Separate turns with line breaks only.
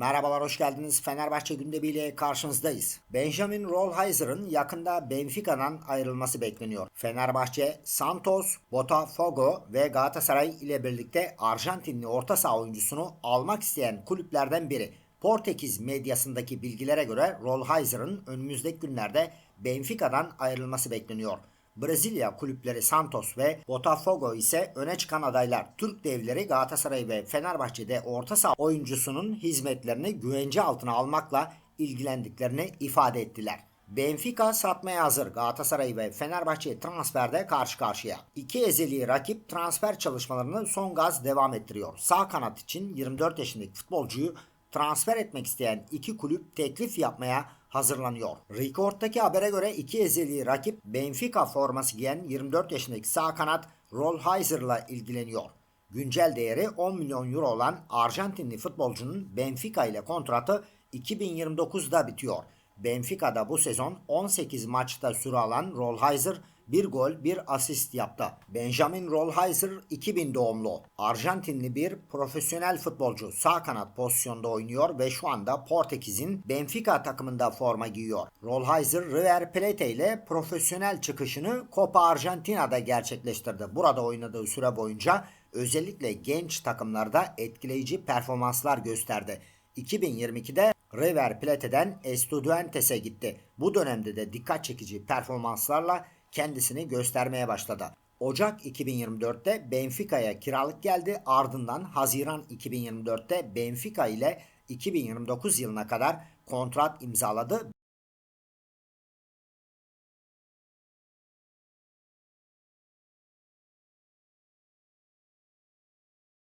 Merhabalar hoş geldiniz. Fenerbahçe gündemiyle karşınızdayız. Benjamin Rolheiser'ın yakında Benfica'dan ayrılması bekleniyor. Fenerbahçe, Santos, Botafogo ve Galatasaray ile birlikte Arjantinli orta saha oyuncusunu almak isteyen kulüplerden biri. Portekiz medyasındaki bilgilere göre Rolheiser'ın önümüzdeki günlerde Benfica'dan ayrılması bekleniyor. Brezilya kulüpleri Santos ve Botafogo ise öne çıkan adaylar. Türk devleri Galatasaray ve Fenerbahçe'de orta saha oyuncusunun hizmetlerini güvence altına almakla ilgilendiklerini ifade ettiler. Benfica satmaya hazır. Galatasaray ve Fenerbahçe transferde karşı karşıya. İki ezeli rakip transfer çalışmalarını son gaz devam ettiriyor. Sağ kanat için 24 yaşındaki futbolcuyu transfer etmek isteyen iki kulüp teklif yapmaya hazırlanıyor. Record'daki habere göre iki ezeli rakip Benfica forması giyen 24 yaşındaki sağ kanat Rolheiser'la ilgileniyor. Güncel değeri 10 milyon euro olan Arjantinli futbolcunun Benfica ile kontratı 2029'da bitiyor. Benfica'da bu sezon 18 maçta süre alan Rolheiser bir gol bir asist yaptı. Benjamin Rolheiser 2000 doğumlu. Arjantinli bir profesyonel futbolcu. Sağ kanat pozisyonda oynuyor ve şu anda Portekiz'in Benfica takımında forma giyiyor. Rolheiser River Plate ile profesyonel çıkışını Copa Argentina'da gerçekleştirdi. Burada oynadığı süre boyunca özellikle genç takımlarda etkileyici performanslar gösterdi. 2022'de River Plate'den Estudiantes'e gitti. Bu dönemde de dikkat çekici performanslarla kendisini göstermeye başladı. Ocak 2024'te Benfica'ya kiralık geldi. Ardından Haziran 2024'te Benfica ile 2029 yılına kadar kontrat imzaladı.